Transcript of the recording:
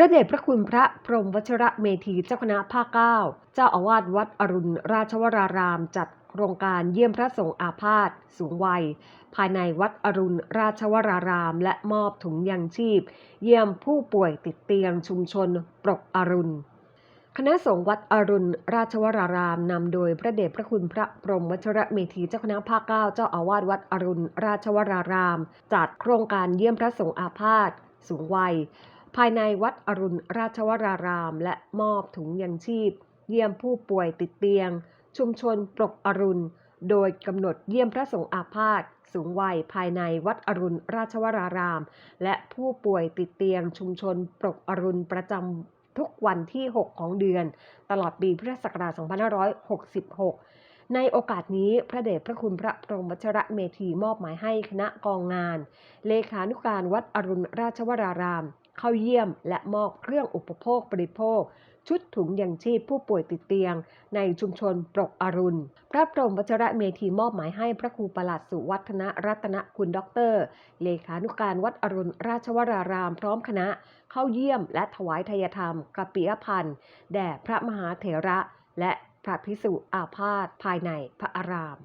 พระเดชพระคุณพระพรหมวชระเมธีเจ้าคณะภาคเก้าเจ้าอาวาสวัดอรุณราชวรารามจัดโครงการเยี่ยมพระสงฆ์อาพาธสูงวัย ภายในวัดอรุณราชวราราม และมอบถุงยังชีพ เยี่ยมผู้ป่วยติดเตียงชุมชนปรกอรุณ คณะสงฆ์วัดอรุณราชวรารามนำโดยพระเดชพระคุณพระพรหมวชระเมธีเจ้าคณะภาคเก้าเจ้าอาวาสวัดอรุณราชวราราม จัดโครงการเยี่ยมพระสงฆ์อาพาธสูงวัย ภายในวัดอรุณราชวราราม และมอบถุงยังชีพ เยี่ยมผู้ป่วยติดเตียง ชุมชนปรกอรุณ โดยกำหนดเยี่ยมพระสงฆ์อาพาธสูงวัยภายในวัดอรุณราชวราราม และผู้ป่วยติดเตียง ชุมชนปรกอรุณประจำทุกวันที่ 6 ของเดือน ตลอดปีพุทธศักราช2566 ในโอกาสนี้พระเดชพระคุณพระพรหมวชระเมธีมอบหมายให้คณะกองงาน เลขานุการวัดอรุณราชวราราม เข้าเยี่ยมและมอบเครื่องอุปโภคบริโภค ชุดถุงยังชีพผู้ป่วยติดเตียง ในชุมชนปรกอรุณ พระพรหมวชระเมธีมอบหมายให้พระครูประหลัดสุวัฒนรัตนคุณด็อกเตอร์ เลขานุการวัดอรุณราชวรารามพร้อมคณะ เข้าเยี่ยมและถวายทายธรรมกปิยพันธ์แด่พระมหาเถระและพระภิกษุอาพาธภายในพระอาราม